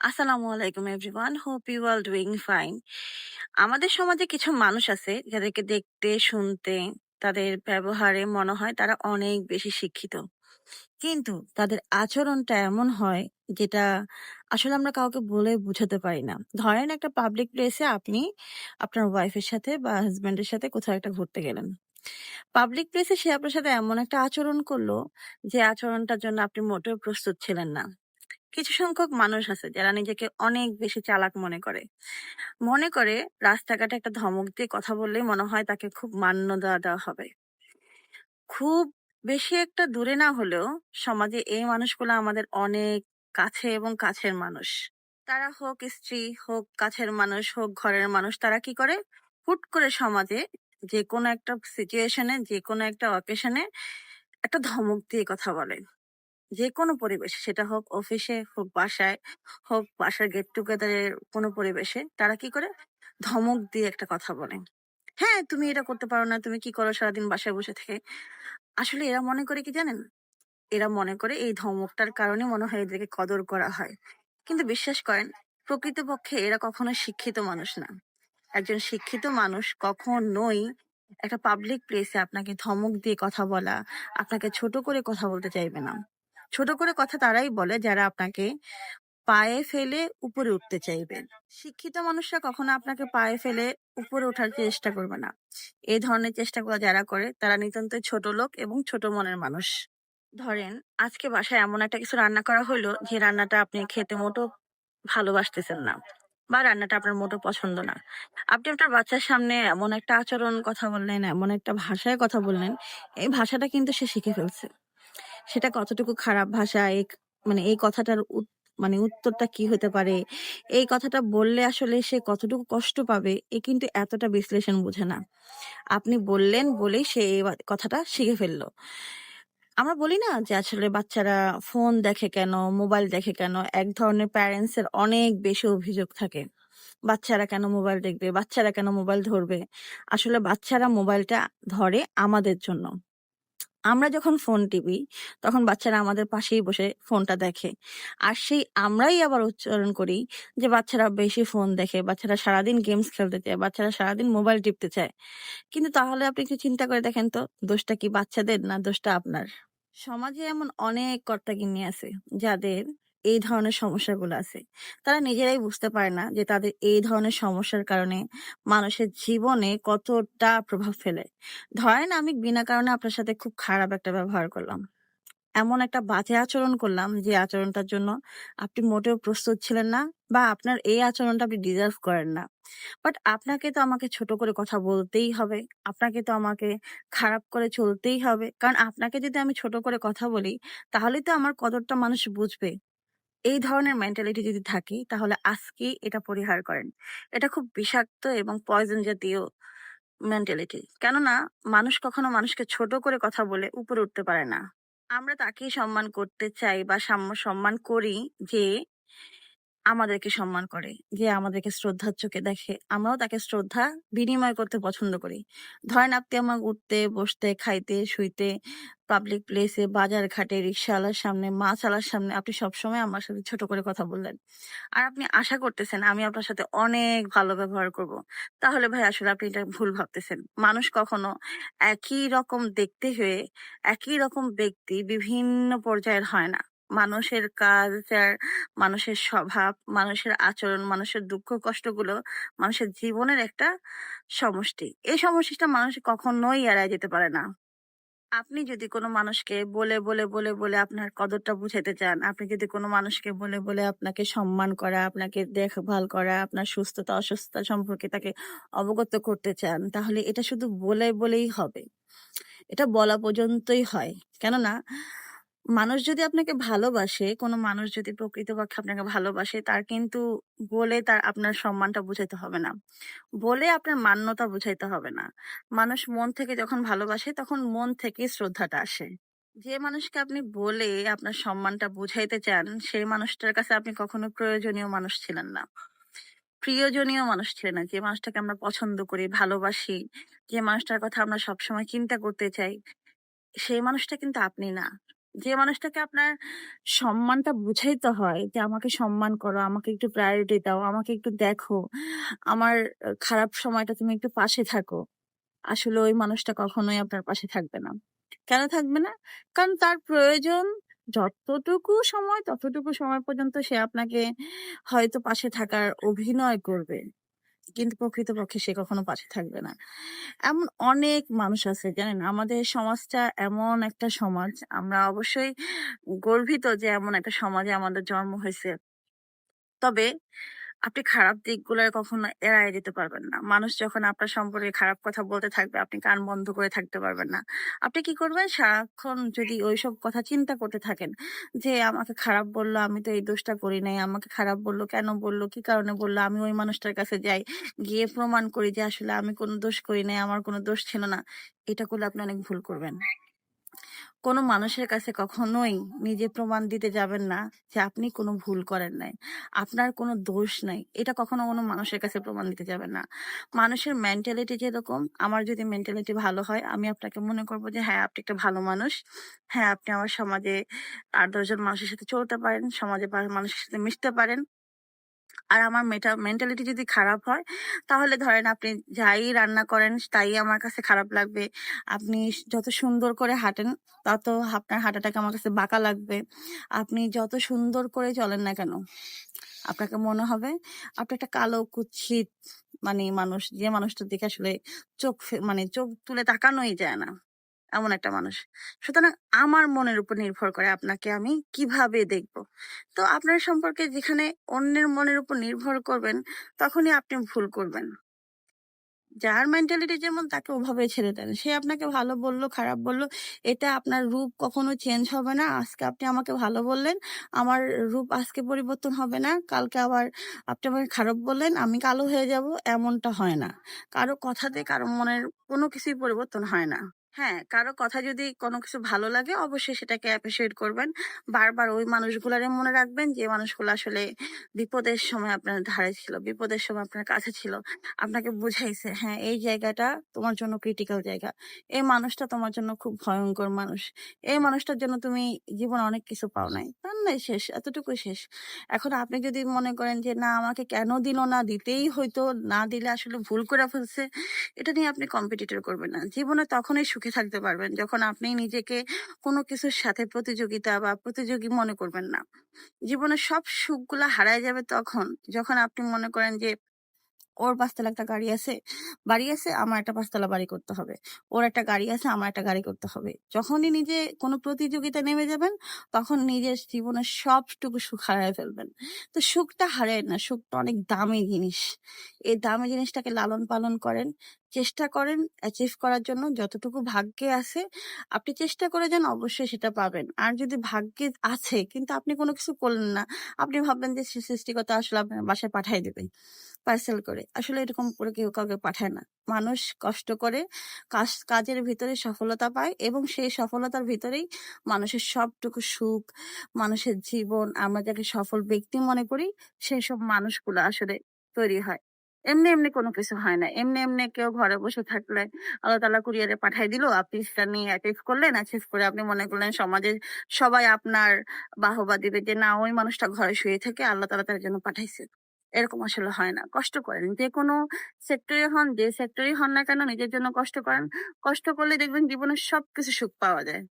আসসালামু আলাইকুম everyone. Hope you are doing fine আমাদের সমাজে কিছু মানুষ আছে, যাদেরকে দেখতে, শুনতে, তাদের ব্যবহারে মনে হয় তারা অনেক বেশি শিক্ষিত। কিন্তু তাদের আচরণটা এমন হয় যেটা আসলে আমরা কাউকে বলে বুঝাতে পারি না। ধরেন একটা পাবলিক প্লেসে আপনি আপনার ওয়াইফের সাথে বা হাজব্যান্ডের সাথে কোথাও একটা ঘুরতে গেলেন। পাবলিক প্লেসে সে আপনার সাথে এমন একটা আচরণ করল যে আচরণটার জন্য আপনি মোটেও প্রস্তুত ছিলেন না। কিছু সংখ্যক মানুষ আছে যারা নিজেকে অনেক বেশি চালাক মনে করে। মনে করে রাস্তাঘাটে একটা ধমক দিয়ে কথা বললেই মনে হয় তাকে খুব মান্য দেওয়া দেওয়া হবে। খুব বেশি একটা দূরে না হলেও সমাজে এই মানুষগুলো আমাদের অনেক কাছে এবং কাছের মানুষ। তারা হোক স্ত্রী, হোক কাছের মানুষ, হোক ঘরের মানুষ, তারা কি করে? হুট করে সমাজে যে কোনো একটা সিচুয়েশনে যে কোনো একটা অকেশনে একটা ধমক দিয়ে কথা বলে। যে কোনো পরিবেশে, সেটা হোক অফিসে হোক বাসায় হোক বাসার গেট টুগেদারের কোনো পরিবেশে, তারা কি করে? ধমক দিয়ে একটা কথা বলে। হ্যাঁ তুমি এটা করতে পারো না, তুমি কি করো সারাদিন বাসায় বসে থেকে? আসলে এরা মনে করে কি জানেন? এরা মনে করে এই ধমকটার কারণে মনে হয় এদেরকে কদর করা হয়। কিন্তু বিশ্বাস করেন, প্রকৃতপক্ষে এরা কখনো শিক্ষিত মানুষ না। একজন শিক্ষিত মানুষ কখনোই একটা পাবলিক প্লেসে আপনাকে ধমক দিয়ে কথা বলা, আপনাকে ছোট করে কথা বলতে চাইবে না। ছোট করে কথা তারাই বলে যারা আপনাকে পায়ে ফেলে উপরে উঠতে চাইবে শিক্ষিত মানুষরা কখনো আপনাকে পায়ে ফেলে উপরে ওঠার চেষ্টা করবে না। এই ধরনের চেষ্টাগুলো যারা করে, তারা নিতান্ত ছোট লোক এবং ছোট মনের মানুষ। ধরেন, আজকে বাসায় এমন একটা কিছু রান্না করা হলো যে রান্নাটা আপনি খেতে মোটো ভালোবাসতেছেন না বা রান্নাটা আপনার মোটো পছন্দ না। আপনি আপনার বাচ্চার সামনে এমন একটা আচরণ কথা বললেন, এমন একটা ভাষায় কথা বললেন, এই ভাষাটা কিন্তু সে শিখে ফেলছে। সেটা কতটুকু খারাপ ভাষা? এই মানে এই কথাটার মানে উত্তরটা কি হতে পারে? এই কথাটা বললে আসলে সে কতটুকু কষ্ট পাবে? এ কিন্তু এতটা বিশ্লেষণ বোঝে না। আপনি বললেন বলেই সে এই কথাটা শিখে ফেলল। আমরা বলি না যে আসলে বাচ্চারা ফোন দেখে কেন মোবাইল দেখে কেন? এক ধরনের প্যারেন্টস এর অনেক বেশি অভিযোগ থাকে। বাচ্চারা কেন মোবাইল দেখবে? বাচ্চারা কেন মোবাইল ধরবে? আসলে বাচ্চারা মোবাইলটা ধরে আমাদের জন্য। আমরা যখন ফোন টিপি, তখন বাচ্চারা আমাদের পাশেই বসে ফোনটা দেখে। আর সেই আমরাই আবার উচ্চারণ করি যে, বাচ্চারা বেশি ফোন দেখে, বাচ্চারা সারাদিন গেমস খেলতে চায়, বাচ্চারা সারাদিন মোবাইল টিপতে চায়। কিন্তু তাহলে আপনি একটু চিন্তা করে দেখেন তো, দোষটা কি বাচ্চাদের না দোষটা আপনার? সমাজে এমন অনেক কর্তাগিন্নি আছে, যাদের এই ধরনের সমস্যাগুলো আছে। তারা নিজেরাই বুঝতে পারে না যে তাদের এই ধরনের সমস্যার কারণে মানুষের জীবনে কতটা প্রভাব ফেলে। ধরেন আমি বিনা কারণে আপনার সাথে খুব খারাপ একটা ব্যবহার করলাম। এমন একটা বাজে আচরণ করলাম যে আচরণটার জন্য আপনি মোটেও প্রস্তুত ছিলেন না বা আপনার এই আচরণটা আপনি ডিজার্ভ করেন না। বাট আপনাকে তো আমাকে ছোট করে কথা বলতেই হবে, আপনাকে তো আমাকে খারাপ করে চলতেই হবে। কারণ আপনাকে যদি আমি ছোট করে কথা বলি, তাহলে তো আমার কদরটা মানুষ বুঝবে? এই ধরনের মেন্টালিটি যদি থাকে, তাহলে আজকে এটা পরিহার করেন। এটা খুব বিষাক্ত এবং পয়জন জাতীয় মেন্টালিটি কেননা, মানুষ কখনো মানুষকে ছোট করে কথা বলে উপরে উঠতে পারে না। আমরা তাকেই সম্মান করতে চাই বা সাম্য সম্মান করি যে আমাদেরকে সম্মান করে, যে আমাদেরকে শ্রদ্ধার চোখে দেখে। আমরাও তাকে শ্রদ্ধা বিনিময় করতে পছন্দ করি। ধরেন আপনি আমার উঠতে, বসতে, খাইতে, শুইতে পাবলিক প্লেসে বাজার ঘাটে, রিক্সাওয়ালার সামনে, মাছওয়ালার সামনে, আপনি সবসময় আমার সাথে ছোট করে কথা বললেন। আর আপনি আশা করতেছেন আমি আপনার সাথে অনেক ভালো ব্যবহার করব। তাহলে ভাই আসলে আপনি এটা ভুল ভাবতেছেন। মানুষ কখনো একই রকম দেখতে হয়ে, একই রকম ব্যক্তি বিভিন্ন পর্যায়ের হয় না। মানুষের কালচার মানুষের স্বভাব, মানুষের আচরণ, মানুষের দুঃখ, কষ্টগুলো মানুষের জীবনের একটা সমষ্টি। এই সমষ্টিটা মানুষ কখনোই এড়ায় যেতে পারে না। আপনি যদি কোনো মানুষকে বলে বলে বলে বলে আপনার কদরটা বুঝাতে চান, আপনি যদি কোনো মানুষকে বলে বলে আপনাকে সম্মান করা, আপনাকে দেখভাল করা, আপনার সুস্থতা, অসুস্থতা সম্পর্কে তাকে অবগত করতে চান, তাহলে এটা শুধু বলে, বলেই হবে। এটা বলা পর্যন্তই হয়। কেননা মানুষ যদি আপনাকে ভালোবাসে, কোনো মানুষ যদি প্রকৃতপক্ষে আপনাকে ভালোবাসে, তার কিন্তু বলে তার আপনার সম্মানটা বুঝাইতে হবে না। বলে আপনার মান্যতা বুঝাইতে হবে না। মানুষ মন থেকে যখন ভালোবাসে, তখন মন থেকে শ্রদ্ধাটা আসে। যে মানুষকে আপনি বলে আপনার সম্মানটা বুঝাইতে চান, সেই মানুষটার কাছে আপনি কখনো প্রয়োজনীয় মানুষ ছিলেন না। প্রিয়জনীয় মানুষ ছিলেন না। যে মানুষটাকে আমরা পছন্দ করি, ভালোবাসি, যে মানুষটার কথা আমরা সবসময় চিন্তা করতে চাই, সেই মানুষটা কিন্তু আপনি না। যে মানুষটাকে আপনার সম্মানটা বুঝাইতে হয় যে আমাকে সম্মান করো, আমাকে একটু প্রায়োরিটি দাও, আমাকে একটু দেখো, আমার খারাপ সময়টা তুমি একটু পাশে থাকো। আসলে ওই মানুষটা কখনোই আপনার পাশে থাকবে না। কেন থাকবে না? কারণ তার প্রয়োজন যতটুকু সময় ততটুকু সময় পর্যন্ত সে আপনাকে হয়তো পাশে থাকার অভিনয় করবে। কিন্তু প্রকৃতপক্ষে সে কখনো পাশে থাকবে না। এমন অনেক মানুষ আছে জানেন? আমাদের সমাজটা এমন একটা সমাজ, আমরা অবশ্যই গর্বিত যে এমন একটা সমাজে আমাদের জন্ম হয়েছে তবে আপনি খারাপ দিকগুলো কখনো এড়ায় যেতে পারবেন না। মানুষ যখন আপনার সম্পর্কে খারাপ কথা বলতে থাকবে, আপনি কান বন্ধ করে থাকতে পারবেন না। আপনি কি করবেন? সারাক্ষণ যদি ওইসব কথা চিন্তা করতে থাকেন যে, "আমাকে খারাপ বলল, আমি তো এই দোষটা করি নাই। আমাকে খারাপ বলল কেন বলল? কি কারণে বলল আমি ওই মানুষটার কাছে যাই। গিয়ে প্রমাণ করি যে আসলে আমি কোনো দোষ করি নাই, আমার কোনো দোষ ছিল না। এটা করলে আপনি অনেক ভুল করবেন। কোনো মানুষের কাছে কখনোই নিজে প্রমাণ দিতে যাবেন না যে আপনি কোনো ভুল করেন নাই। আপনার কোনো দোষ নাই। এটা কখনো কোনো মানুষের কাছে প্রমাণ দিতে যাবেন না। মানুষের মেন্টালিটি যেরকম, আমার যদি মেন্টালিটি ভালো হয়, আমি আপনাকে মনে করব যে হ্যাঁ, আপনি একটা ভালো মানুষ। হ্যাঁ, আপনি আমার সমাজে আট দশজন মানুষের সাথে চলতে পারেন, সমাজে মানুষের সাথে মিশতে পারেন। আর আমার মেটা মেন্টালিটি যদি খারাপ হয়, তাহলে ধরেন আপনি যাই রান্না করেন তাই আমার কাছে খারাপ লাগবে। আপনি যত সুন্দর করে হাঁটেন, তত আপনার হাঁটাটাকে আমার কাছে বাঁকা লাগবে। আপনি যত সুন্দর করে চলেন না কেন, আপনাকে মনে হবে আপনি একটা কালো কুৎসিত মানে মানুষ, যে মানুষটার দিকে আসলে চোখ মানে চোখ তুলে তাকানোই যায় না। এমন একটা মানুষ। সুতরাং আমার মনের উপর নির্ভর করে আপনাকে আমি কীভাবে দেখব। তো আপনার সম্পর্কে যেখানে অন্যের মনের উপর নির্ভর করবেন, তখনই আপনি ভুল করবেন। যার মেন্টালিটি যেমন তাকে ওভাবেই ছেড়ে দেন। সে আপনাকে ভালো বলল, খারাপ বলল এটা আপনার রূপ কখনো চেঞ্জ হবে না। আজকে আপনি আমাকে ভালো বললেন, আমার রূপ আজকে পরিবর্তন হবে না। কালকে আবার আপনি আমাকে খারাপ বললেন, আমি কালো হয়ে যাব, এমনটা হয় না। কারও কথাতে কারও মনের কোনো কিছুই পরিবর্তন হয় না। হ্যাঁ, কারও কথা যদি কোনো কিছু ভালো লাগে অবশ্যই সেটাকে অ্যাপ্রিশিয়েট করবেন। বারবার ওই মানুষগুলারে মনে রাখবেন যে মানুষগুলো আসলে বিপদের সময় আপনার ধারে ছিল, বিপদের সময় আপনার কাছে ছিল। আপনাকে বুঝাইছে, হ্যাঁ, এই জায়গাটা তোমার জন্য ক্রিটিক্যাল জায়গা। এই মানুষটা তোমার জন্য খুব ভয়ংকর মানুষ। এই মানুষটার জন্য তুমি জীবনে অনেক কিছু পাও নাই। পান নাই শেষ, এতটুকুই শেষ। এখন আপনি যদি মনে করেন যে না আমাকে কেন দিল না, দিতেই হইতো, না দিলে আসলে ভুল করে ফেলছে, এটা নিয়ে আপনি কম্পিটিটর করবেন না। জীবনে তখনই সুখে থাকতে পারবেন যখন আপনি নিজেকে কোনো কিছুর সাথে প্রতিযোগিতা বা প্রতিযোগী মনে করবেন না। জীবনের সব সুখগুলা হারায় যাবে তখন, যখন আপনি মনে করেন যে ওর পাঁচতলা একটা গাড়ি আছে, বাড়ি আছে, আমার একটা পাঁচতলা বাড়ি করতে হবে। ওর একটা গাড়ি আছে, আমার একটা গাড়ি করতে হবে। যখনই নিজে কোনো প্রতিযোগিতায় নেমে যাবেন, তখন নিজের জীবনের সবটুকু সুখ হারায় ফেলবেন। তো সুখটা হারায় না, সুখটা অনেক দামি জিনিস। এই দামি জিনিসটাকে লালন পালন করেন। চেষ্টা করেন অ্যাচিভ করার জন্য যতটুকু ভাগ্যে আছে, আপনি চেষ্টা করে যান অবশ্যই সেটা পাবেন। আর যদি ভাগ্যে আছে কিন্তু আপনি কোনো কিছু করলেন না, আপনি ভাববেন যে সৃ সৃষ্টিকর্তা আসলে আপনার বাসায় পাঠায় দিবে পার্সেল করে। আসলে এরকম করে কেউ কাউকে পাঠায় না। মানুষ কষ্ট করে কাস কাজের ভিতরে সফলতা পায় এবং সেই সফলতার ভিতরেই মানুষের সবটুকু সুখ, মানুষের জীবন, আমরা যাকে সফল ব্যক্তি মনে করি, সেসব মানুষগুলো আসলে তৈরি হয়। এমনি, এমনি কোনো কিছু হয় না। এমনি, এমনি কেউ ঘরে বসে থাকলে আল্লাহ তালা কুরিয়ারে পাঠায় দিল, আপনি সেটা নিয়ে অ্যাচিভ করলেন, অ্যাচিভ করে আপনি মনে করলেন সমাজের সবাই আপনার বাহবা দিবে যে না ওই মানুষটা ঘরে শুয়ে থাকে আল্লাহ তালা তার জন্য পাঠাইছে। এরকম আসলে হয় না। কষ্ট করেন। যে কোনো সেক্টরে হন, যে সেক্টরে হন না কেন নিজের জন্য কষ্ট করেন। কষ্ট করলে দেখবেন জীবনের সবকিছু সুখ পাওয়া যায়।